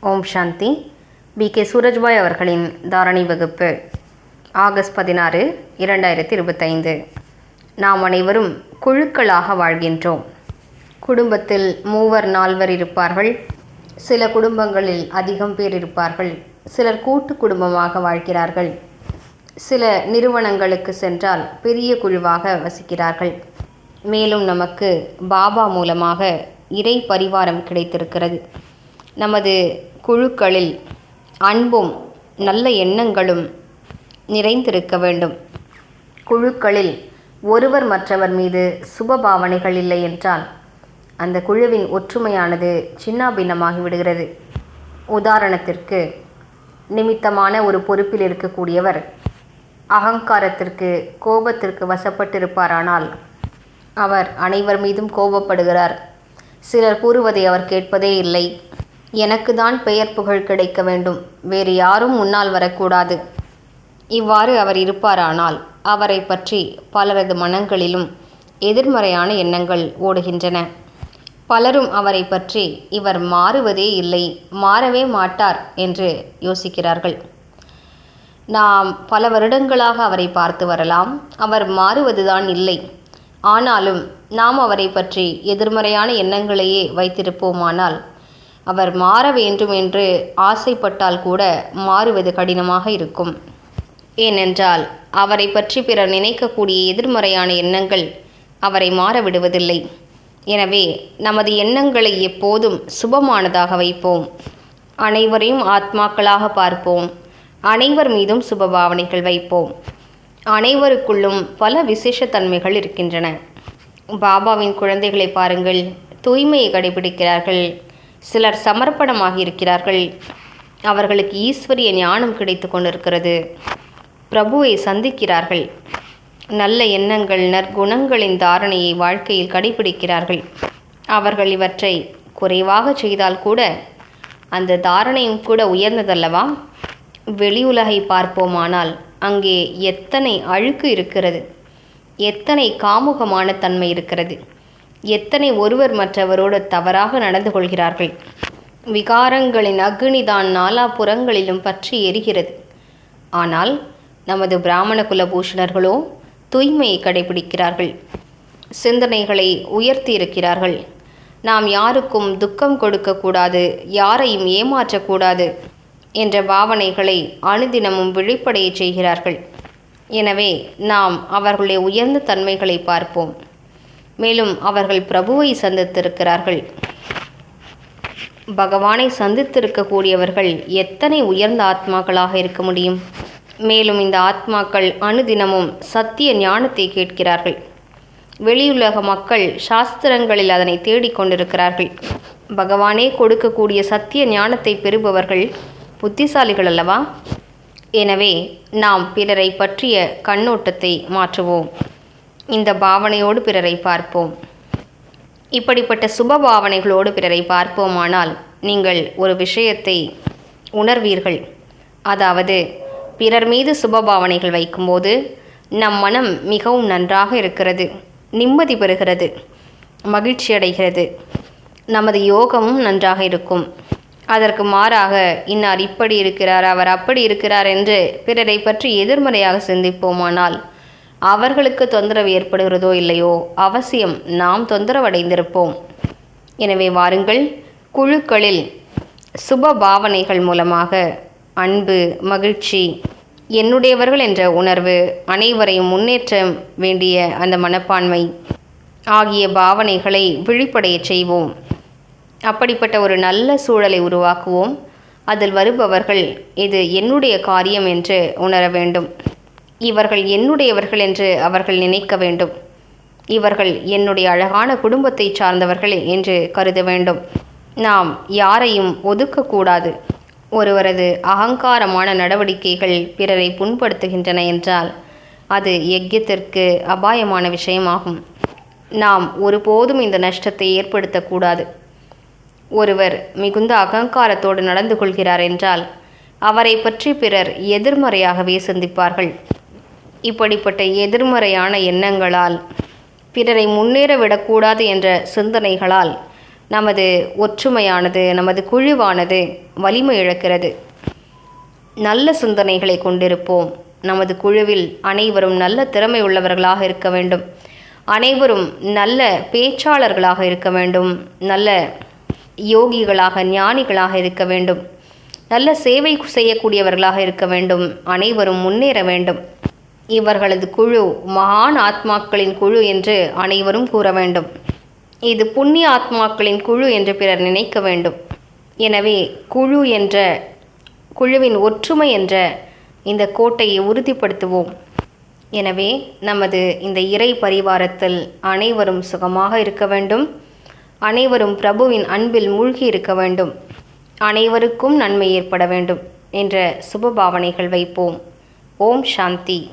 ஓம் சாந்தி. B. K. Surajbhai அவர்களின் தாரணி வகுப்பு August பதினாறு இரண்டாயிரத்தி இருபத்தைந்து. நாம் அனைவரும் குழுக்களாக வாழ்கின்றோம். குடும்பத்தில் மூவர் நால்வர் இருப்பார்கள். சில குடும்பங்களில் அதிகம் பேர் இருப்பார்கள். சிலர் கூட்டு குடும்பமாக வாழ்கிறார்கள். சில நிறுவனங்களுக்கு சென்றால் பெரிய குழுவாக வசிக்கிறார்கள். மேலும் நமக்கு பாபா மூலமாக இறை பரிவாரம் கிடைத்திருக்கிறது. நமது குழுக்களில் அன்பும் நல்ல எண்ணங்களும் நிறைந்திருக்க வேண்டும். குழுக்களில் ஒருவர் மற்றவர் மீது சுப பாவனைகள் இல்லை என்றால் அந்த குழுவின் ஒற்றுமையானது சின்னாபின்னமாகி விடுகிறது. உதாரணத்திற்கு நிமித்தமான ஒரு பொறுப்பில் இருக்கக்கூடியவர் அகங்காரத்திற்கு கோபத்திற்கு வசப்பட்டிருப்பாரானால் அவர் அனைவர் மீதும் கோபப்படுகிறார். சிலர் கூறுவதை அவர் கேட்பதே இல்லை. எனக்கு தான் பெயர் புகழ் கிடைக்க வேண்டும். வேறு யாரும் முன்னால் வரக்கூடாது. இவ்வாறு அவர் இருப்பாரானால் அவரை பற்றி பலரது மனங்களிலும் எதிர்மறையான எண்ணங்கள் ஓடுகின்றன. பலரும் அவரை பற்றி இவர் மாறுவதே இல்லை மாறவே மாட்டார் என்று யோசிக்கிறார்கள். நாம் பல வருடங்களாக அவரை பார்த்து வரலாம். அவர் மாறுவதுதான் இல்லை. ஆனாலும் நாம் அவரை பற்றி எதிர்மறையான எண்ணங்களையே வைத்திருப்போமானால் அவர் மாற வேண்டும் என்று ஆசைப்பட்டால் கூட மாறுவது கடினமாக இருக்கும். ஏனென்றால் அவரை பற்றி பிறர் நினைக்கக்கூடிய எதிர்மறையான எண்ணங்கள் அவரை மாற விடுவதில்லை. எனவே நமது எண்ணங்களை எப்போதும் சுபமானதாக வைப்போம். அனைவரையும் ஆத்மாக்களாக பார்ப்போம். அனைவர் மீதும் சுப பாவனைகள் வைப்போம். அனைவருக்குள்ளும் பல விசேஷத்தன்மைகள் இருக்கின்றன. பாபாவின் குழந்தைகளை பாருங்கள். தூய்மையை கடைபிடிக்கிறார்கள். சிலர் சமர்ப்பணமாகி இருக்கிறார்கள் அவர்களுக்கு ஈஸ்வரிய ஞானம் கிடைத்து கொண்டிருக்கிறது. பிரபுவை சந்திக்கிறார்கள். நல்ல எண்ணங்கள் நற்குணங்களின் தாரணையை வாழ்க்கையில் கடைபிடிக்கிறார்கள். அவர்கள் இவற்றை குறைவாக செய்தால் கூட அந்த தாரணையும் கூட உயர்ந்ததல்லவா? வெளி உலகை பார்ப்போமானால் அங்கே எத்தனை அழுக்கு இருக்கிறது? எத்தனை காமுகமான தன்மை இருக்கிறது? எத்தனை ஒருவர் மற்றவரோடு தவறாக நடந்து கொள்கிறார்கள்? விகாரங்களின் அக்னிதான் நாலாபுறங்களிலும் பற்றி எரிகிறது. ஆனால் நமது பிராமண குலபூஷணர்களோ தூய்மையை கடைபிடிக்கிறார்கள். சிந்தனைகளை உயர்த்தி இருக்கிறார்கள் நாம் யாருக்கும் துக்கம் கொடுக்கக்கூடாது யாரையும் ஏமாற்றக்கூடாது என்ற பாவனைகளை அனுதினமும் விழிப்படைய செய்கிறார்கள். எனவே நாம் அவர்களுடைய உயர்ந்த தன்மைகளை பார்ப்போம். மேலும் அவர்கள் பிரபுவை சந்தித்திருக்கிறார்கள். பகவானை சந்தித்திருக்கக்கூடியவர்கள் எத்தனை உயர்ந்த ஆத்மாக்களாக இருக்க முடியும்? மேலும் இந்த ஆத்மாக்கள் அனுதினமும் சத்திய ஞானத்தை கேட்கிறார்கள். வெளியுலக மக்கள் சாஸ்திரங்களில் அதனை தேடிக்கொண்டிருக்கிறார்கள் பகவானே கொடுக்கக்கூடிய சத்திய ஞானத்தை பெறுபவர்கள் புத்திசாலிகள் அல்லவா? எனவே நாம் பிறரை பற்றிய கண்ணோட்டத்தை மாற்றுவோம். இந்த பாவனையோடு பிறரை பார்ப்போம். இப்படிப்பட்ட சுப பாவனைகளோடு பிறரை பார்ப்போமானால் நீங்கள் ஒரு விஷயத்தை உணர்வீர்கள். அதாவது பிறர் மீது சுப பாவனைகள் வைக்கும்போது நம் மனம் மிகவும் நன்றாக இருக்கிறது நிம்மதி பெறுகிறது மகிழ்ச்சி அடைகிறது நமது யோகமும் நன்றாக இருக்கும். அதற்கு மாறாக இன்னார் இப்படி இருக்கிறார் அவர் அப்படி இருக்கிறார் என்று பிறரை பற்றி எதிர்மறையாக சிந்திப்போமானால் அவர்களுக்கு தொந்தரவு ஏற்படுகிறதோ இல்லையோ அவசியம் நாம் தொந்தரவடைந்திருப்போம். எனவே வாருங்கள் குழுக்களில் சுப பாவனைகள் மூலமாக அன்பு மகிழ்ச்சி என்னுடையவர்கள் என்ற உணர்வு அனைவரையும் முன்னேற்ற வேண்டிய அந்த மனப்பான்மை ஆகிய பாவனைகளை விழிப்படைய செய்வோம். அப்படிப்பட்ட ஒரு நல்ல சூழலை உருவாக்குவோம். அதில் வருபவர்கள் இது என்னுடைய காரியம் என்று உணர வேண்டும். இவர்கள் என்னுடையவர்கள் என்று அவர்கள் நினைக்க வேண்டும். இவர்கள் என்னுடைய அழகான குடும்பத்தை சார்ந்தவர்கள் என்று கருத வேண்டும். நாம் யாரையும் ஒதுக்கக்கூடாது ஒருவரது அகங்காரமான நடவடிக்கைகள் பிறரை புண்படுத்துகின்றன என்றால் அது யஜ்யத்திற்கு அபாயமான விஷயமாகும். நாம் ஒருபோதும் இந்த நஷ்டத்தை ஏற்படுத்தக்கூடாது. ஒருவர் மிகுந்த அகங்காரத்தோடு நடந்து கொள்கிறார் என்றால் அவரை பற்றி பிறர் எதிர்மறையாகவே சிந்திப்பார்கள். இப்படிப்பட்ட எதிர்மறையான எண்ணங்களால் பிறரை முன்னேற விடக்கூடாது என்ற சிந்தனைகளால் நமது ஒற்றுமையானது நமது குழுவானது வலிமை இழக்கிறது. நல்ல சிந்தனைகளை கொண்டிருப்போம். நமது குழுவில் அனைவரும் நல்ல திறமை உள்ளவர்களாக இருக்க வேண்டும். அனைவரும் நல்ல பேச்சாளர்களாக இருக்க வேண்டும். நல்ல யோகிகளாக ஞானிகளாக இருக்க வேண்டும். நல்ல சேவை செய்யக்கூடியவர்களாக இருக்க வேண்டும். அனைவரும் முன்னேற வேண்டும். இவர்களது குழு மகான் ஆத்மாக்களின் குழு என்று அனைவரும் கூற வேண்டும். இது புண்ணிய ஆத்மாக்களின் குழு என்று பிறர் நினைக்க வேண்டும். எனவே குழு என்ற குழுவின் ஒற்றுமை என்ற இந்த கோட்டையை உறுதிப்படுத்துவோம். எனவே நமது இந்த இறை பரிவாரத்தில் அனைவரும் சுகமாக இருக்க வேண்டும். அனைவரும் பிரபுவின் அன்பில் மூழ்கி இருக்க வேண்டும். அனைவருக்கும் நன்மை ஏற்பட வேண்டும் என்ற சுபபாவனைகள் வைப்போம். ஓம் சாந்தி.